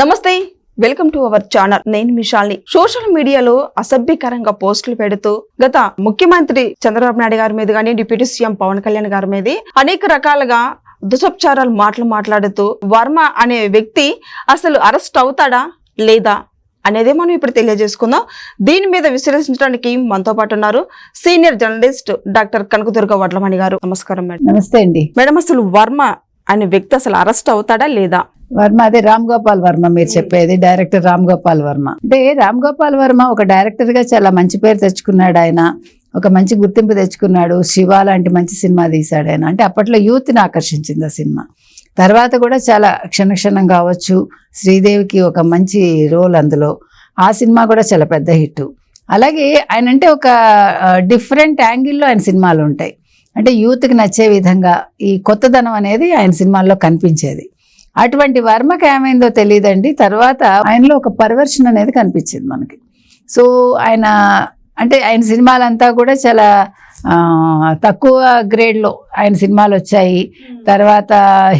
నమస్తే welcome to our channel. నేను మిషాల్ని. Social మీడియాలో అసభ్యకరంగా పోస్టులు పెడుతూ గత ముఖ్యమంత్రి చంద్రబాబు నాయుడు గారి మీద కానీ డిప్యూటీ సీఎం పవన్ కళ్యాణ్ గారి మీద అనేక రకాలుగా దుసప్చారాలు మాటలు మాట్లాడుతూ వర్మ అనే వ్యక్తి అసలు అరెస్ట్ అవుతాడా లేదా అనేది మనం ఇప్పుడు తెలియజేసుకుందాం. దీని మీద విశ్లేషించడానికి మనతో పాటు ఉన్నారు senior journalist doctor Kanakadurga Vadlamani garu. నమస్కారం మేడం. నమస్తే అండి. మేడం అసలు వర్మ అనే వ్యక్తి అసలు అరెస్ట్ అవుతాడా లేదా? వర్మ అదే రామ్ గోపాల్ వర్మ మీరు చెప్పేది డైరెక్టర్ రామ్ గోపాల్ వర్మ. అంటే రామ్ గోపాల్ వర్మ ఒక డైరెక్టర్గా చాలా మంచి పేరు తెచ్చుకున్నాడు ఆయన ఒక మంచి గుర్తింపు తెచ్చుకున్నాడు శివ లాంటి మంచి సినిమా తీశాడు ఆయన. అంటే అప్పట్లో youth ని ఆకర్షించింది ఆ సినిమా. తర్వాత కూడా చాలా క్షణక్షణం కావచ్చు శ్రీదేవికి ఒక మంచి రోల్ అందులో. ఆ సినిమా కూడా చాలా పెద్ద హిట్ అలాగే ఆయన అంటే ఒక డిఫరెంట్ యాంగిల్లో ఆయన సినిమాలు ఉంటాయి. అంటే యూత్కి నచ్చే విధంగా ఈ కొత్తదనం అనేది ఆయన సినిమాల్లో కనిపించేది. అటువంటి వర్మకి ఏమైందో తెలియదండి తర్వాత ఆయనలో ఒక పర్వర్షన్ అనేది కనిపించింది మనకి. సో ఆయన అంటే ఆయన సినిమాలంతా కూడా చాలా తక్కువ గ్రేడ్లో ఆయన సినిమాలు వచ్చాయి. తర్వాత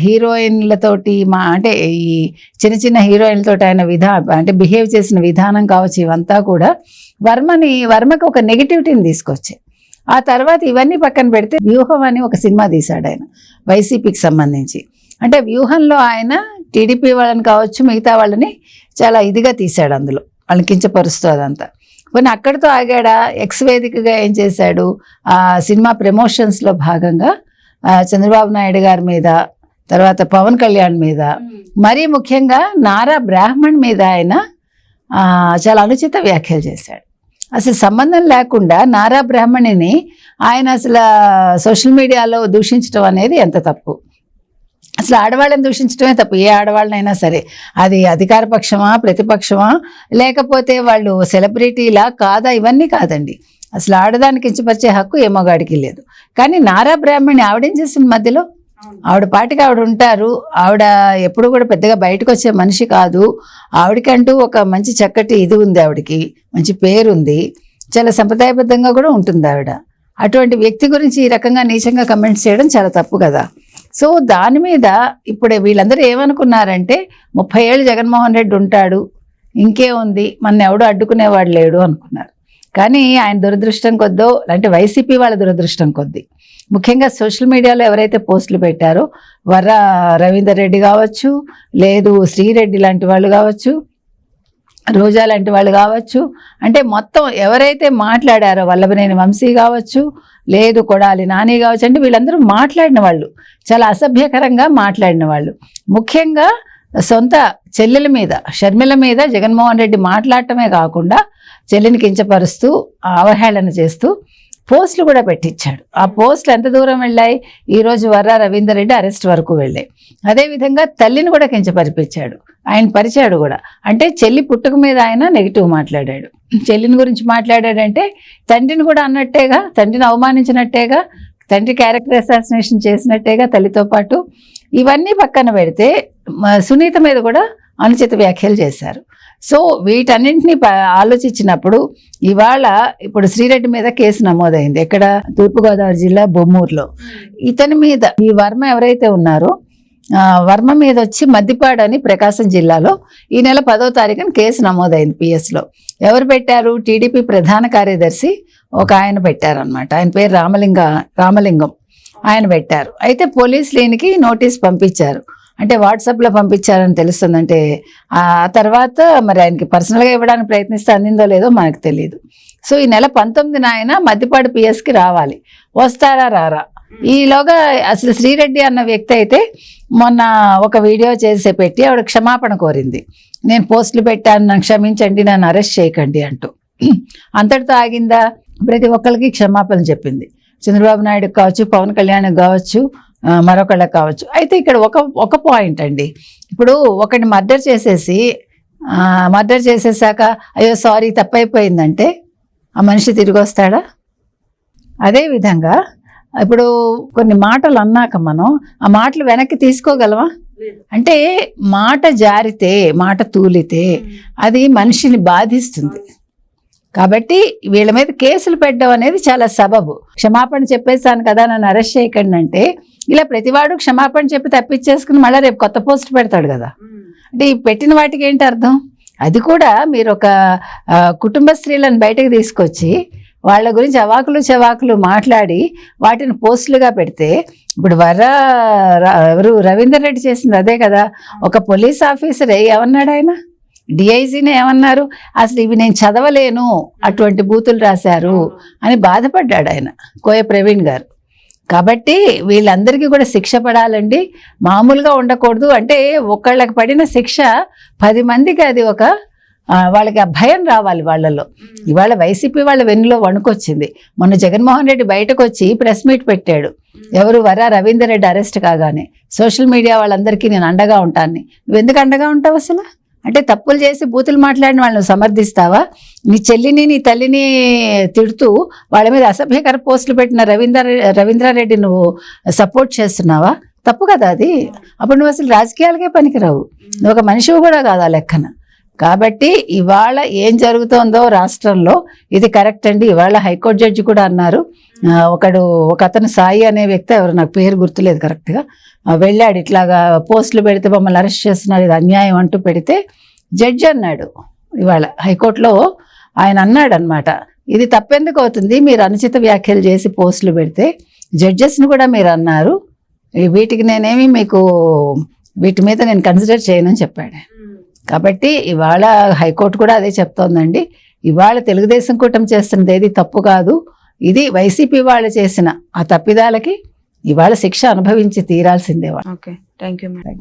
హీరోయిన్లతోటి మా అంటే ఈ చిన్న చిన్న హీరోయిన్లతోటి ఆయన విధా అంటే బిహేవ్ చేసిన విధానం కావచ్చు ఇవంతా కూడా వర్మని వర్మకి ఒక నెగిటివిటీని తీసుకొచ్చాయి. ఆ తర్వాత ఇవన్నీ పక్కన పెడితే వ్యూహం అని ఒక సినిమా తీశాడు ఆయన వైసీపీకి సంబంధించి. అంటే వ్యూహంలో ఆయన టీడీపీ వాళ్ళని కావచ్చు మిగతా వాళ్ళని చాలా ఇదిగా తీశాడు అందులో వాళ్ళని కించపరుస్తూ అదంతా. కొన్ని అక్కడితో ఆగాడా? ఎక్స్ వేదికగా ఏం చేశాడు? ఆ సినిమా ప్రమోషన్స్లో భాగంగా చంద్రబాబు నాయుడు గారి మీద తర్వాత పవన్ కళ్యాణ్ మీద మరీ ముఖ్యంగా నారా బ్రాహ్మణ్ మీద ఆయన చాలా అనుచిత వ్యాఖ్యలు చేశాడు. అసలు సంబంధం లేకుండా నారా బ్రాహ్మణిని ఆయన అసలు సోషల్ మీడియాలో దూషించడం అనేది ఎంత తప్పు? అసలు ఆడవాళ్ళని దూషించడమే తప్పు. ఏ ఆడవాళ్ళనైనా సరే. అది అధికార పక్షమా ప్రతిపక్షమా? లేకపోతే వాళ్ళు సెలబ్రిటీలా కాదా? ఇవన్నీ కాదండి. అసలు ఆడదానికి కించపరిచే హక్కు ఏ మగాడికి లేదు. కానీ నారా బ్రాహ్మణి ఆవిడేం చేసింది మధ్యలో? ఆవిడ పాటికి ఆవిడ ఉంటారు. ఆవిడ ఎప్పుడు కూడా పెద్దగా బయటకు వచ్చే మనిషి కాదు. ఆవిడకంటూ ఒక మంచి చక్కటి ఇది ఉంది ఆవిడకి. మంచి పేరు ఉంది చాలా సంప్రదాయబద్ధంగా కూడా ఉంటుంది ఆవిడ. అటువంటి వ్యక్తి గురించి ఈ రకంగా నీచంగా కమెంట్స్ చేయడం చాలా తప్పు కదా. సో దాని మీద ఇప్పుడు వీళ్ళందరూ ఏమనుకున్నారంటే ముప్పై ఏళ్ళు జగన్మోహన్ రెడ్డి ఉంటాడు ఇంకే ఉంది మన ఎవడు అడ్డుకునేవాడు లేడు అనుకున్నారు. కానీ ఆయన దురదృష్టం కొద్దో అంటే వైసీపీ వాళ్ళ దురదృష్టం కొద్ది ముఖ్యంగా సోషల్ మీడియాలో ఎవరైతే పోస్టులు పెట్టారో వర్ర రవీందర్ రెడ్డి కావచ్చు లేదు శ్రీరెడ్డి లాంటి వాళ్ళు కావచ్చు రోజా లాంటి వాళ్ళు కావచ్చు. అంటే మొత్తం ఎవరైతే మాట్లాడారో వల్లభనేని వంశీ కావచ్చు లేదు కొడాలి నాని కావచ్చు అంటే వీళ్ళందరూ మాట్లాడిన వాళ్ళు. చాలా అసభ్యకరంగా మాట్లాడిన వాళ్ళు. ముఖ్యంగా సొంత చెల్లెల మీద షర్మిల మీద జగన్మోహన్ రెడ్డి మాట్లాడటమే కాకుండా చెల్లిని కించపరుస్తూ అవహేళన చేస్తూ పోస్టులు కూడా పెట్టించాడు. ఆ పోస్టులు ఎంత దూరం వెళ్ళాయి? ఈరోజు వర్రా రవీందర్ రెడ్డి అరెస్ట్ వరకు వెళ్ళాయి. అదేవిధంగా తల్లిని కూడా కించపరిపించాడు. ఆయన పరిచాడు కూడా. అంటే చెల్లి పుట్టుక మీద ఆయన నెగిటివ్ మాట్లాడాడు. చెల్లిని గురించి మాట్లాడాడంటే తండ్రిని కూడా అన్నట్టేగా తండ్రిని అవమానించినట్టేగా తండ్రి క్యారెక్టర్ అసాసినేషన్ చేసినట్టేగా తల్లితో పాటు ఇవన్నీ పక్కన పెడితే సునీత మీద కూడా అనుచిత వ్యాఖ్యలు చేశారు. సో వీటన్నింటినీ ఆలోచించినప్పుడు ఇవాళ ఇప్పుడు శ్రీరెడ్డి మీద కేసు నమోదైంది. ఎక్కడ తూర్పుగోదావరి జిల్లా బొమ్మూరులో. ఇతని మీద ఈ వర్మ ఎవరైతే ఉన్నారో వర్మ మీద వచ్చి మద్దిపాడు అని ప్రకాశం జిల్లాలో ఈ నెల పదో తారీఖున కేసు నమోదైంది పిఎస్లో. ఎవరు పెట్టారు? టీడీపీ ప్రధాన కార్యదర్శి ఒక ఆయన పెట్టారనమాట ఆయన పేరు రామలింగ రామలింగం ఆయన పెట్టారు. అయితే పోలీసులు ఈయనకి నోటీస్ పంపించారు. అంటే వాట్సాప్లో పంపించారని తెలుస్తుందంటే ఆ తర్వాత మరి ఆయనకి పర్సనల్గా ఇవ్వడానికి ప్రయత్నిస్తే అందిందో లేదో మనకు తెలియదు సో ఈ నెల పంతొమ్మిదిన ఆయన మద్దిపాడు పిఎస్కి రావాలి. వస్తారా రారా? ఈలోగా అసలు శ్రీరెడ్డి అన్న వ్యక్తి అయితే మొన్న ఒక వీడియో చేసి పెట్టి ఆవిడ క్షమాపణ కోరింది. నేను పోస్టులు పెట్టాను నన్ను క్షమించండి నన్ను అరెస్ట్ చేయకండి అంటూ. అంతటితో ఆగిందా? ప్రతి ఒక్కరికి క్షమాపణ చెప్పింది. చంద్రబాబు నాయుడు కావచ్చు పవన్ కళ్యాణ్ కావచ్చు మరొకళ్ళకి కావచ్చు. అయితే ఇక్కడ ఒక ఒక పాయింట్ అండి. ఇప్పుడు ఒకటి మర్డర్ చేసేసి మర్డర్ చేసేసాక అయ్యో సారీ తప్పైపోయిందంటే ఆ మనిషి తిరిగి వస్తాడా? అదేవిధంగా ఇప్పుడు కొన్ని మాటలు అన్నాక మనం ఆ మాటలు వెనక్కి తీసుకోగలమా అంటే మాట జారితే మాట తూలితే అది మనిషిని బాధిస్తుంది. కాబట్టి వీళ్ళ మీద కేసులు పెట్టడం అనేది చాలా సబబు. క్షమాపణ చెప్పేశాను కదా నన్ను అరెస్ట్ చేయకండి అంటే ఇలా ప్రతివాడు క్షమాపణ చెప్పి తప్పించేసుకుని మళ్ళీ రేపు కొత్త పోస్ట్ పెడతాడు కదా. అంటే ఈ పెట్టిన వాటికి ఏంటి అర్థం? అది కూడా మీరు ఒక కుటుంబ స్త్రీలను బయటకు తీసుకొచ్చి వాళ్ళ గురించి అవాకులు చవాకులు మాట్లాడి వాటిని పోస్టులుగా పెడితే ఇప్పుడు వర ఎవరు రవీందర్ రెడ్డి చేసింది అదే కదా. ఒక పోలీస్ ఆఫీసర్ ఏమన్నాడు ఆయన? డిఐజీని ఏమన్నారు? అసలు ఇవి నేను చదవలేను అటువంటి బూతులు రాశారు అని బాధపడ్డాడు ఆయన కోయ ప్రవీణ్ గారు. కాబట్టి వీళ్ళందరికీ కూడా శిక్ష పడాలండి. మామూలుగా ఉండకూడదు. అంటే ఒకళ్ళకి పడిన శిక్ష పది మందికి అది ఒక వాళ్ళకి ఆ భయం రావాలి వాళ్ళలో. ఇవాళ వైసీపీ వాళ్ళ వెన్నులో వణుకొచ్చింది. మొన్న జగన్మోహన్ రెడ్డి బయటకు వచ్చి ప్రెస్ మీట్ పెట్టాడు. ఎవరు వరా రవీందర్ రెడ్డి అరెస్ట్ కాగానే. సోషల్ మీడియా వాళ్ళందరికీ నేను అండగా ఉంటాను నువ్వు ఎందుకు అండగా ఉంటావు అసలు? అంటే తప్పులు చేసి బూతులు మాట్లాడిన వాళ్ళని సమర్థిస్తావా? నీ చెల్లిని నీ తల్లిని తిడుతూ వాళ్ళ మీద అసభ్యకర పోస్టులు పెట్టిన రవీంద్ర రవీంద్రారెడ్డి నువ్వు సపోర్ట్ చేస్తున్నావా? తప్పు కదా అది. అప్పుడు నువ్వు అసలు రాజకీయాలకే పనికిరావు. నువ్వు ఒక మనిషివి కూడా కాదు ఆ లెక్కన. కాబట్టి ఇవాళ ఏం జరుగుతోందో రాష్ట్రంలో ఇది కరెక్ట్ అండి. ఇవాళ హైకోర్టు జడ్జి కూడా అన్నారు. ఒకడు ఒక అతను సాయి అనే వ్యక్తి ఎవరు నాకు పేరు గుర్తులేదు కరెక్ట్గా వెళ్ళాడు ఇట్లాగా పోస్టులు పెడితే మమ్మల్ని అరెస్ట్ చేస్తున్నారు ఇది అన్యాయం అంటూ పెడితే జడ్జి అన్నాడు. ఇవాళ హైకోర్టులో ఆయన అన్నాడు అనమాట ఇది తప్పెందుకు అవుతుంది? మీరు అనుచిత వ్యాఖ్యలు చేసి పోస్టులు పెడితే జడ్జెస్ని కూడా మీరు అన్నారు. వీటికి నేనేమి మీకు వీటి మీద నేను కన్సిడర్ చేయనని చెప్పాడు. కాబట్టి ఇవాళ హైకోర్టు కూడా అదే చెప్తోందండి. ఇవాళ తెలుగుదేశం కూటమి చేస్తున్నది ఏది తప్పు కాదు. ఇది వైసీపీ వాళ్ళు చేసిన ఆ తప్పిదాలకి ఇవాళ శిక్ష అనుభవించి తీరాల్సిందే వాళ్ళు. ఓకే. Thank you madam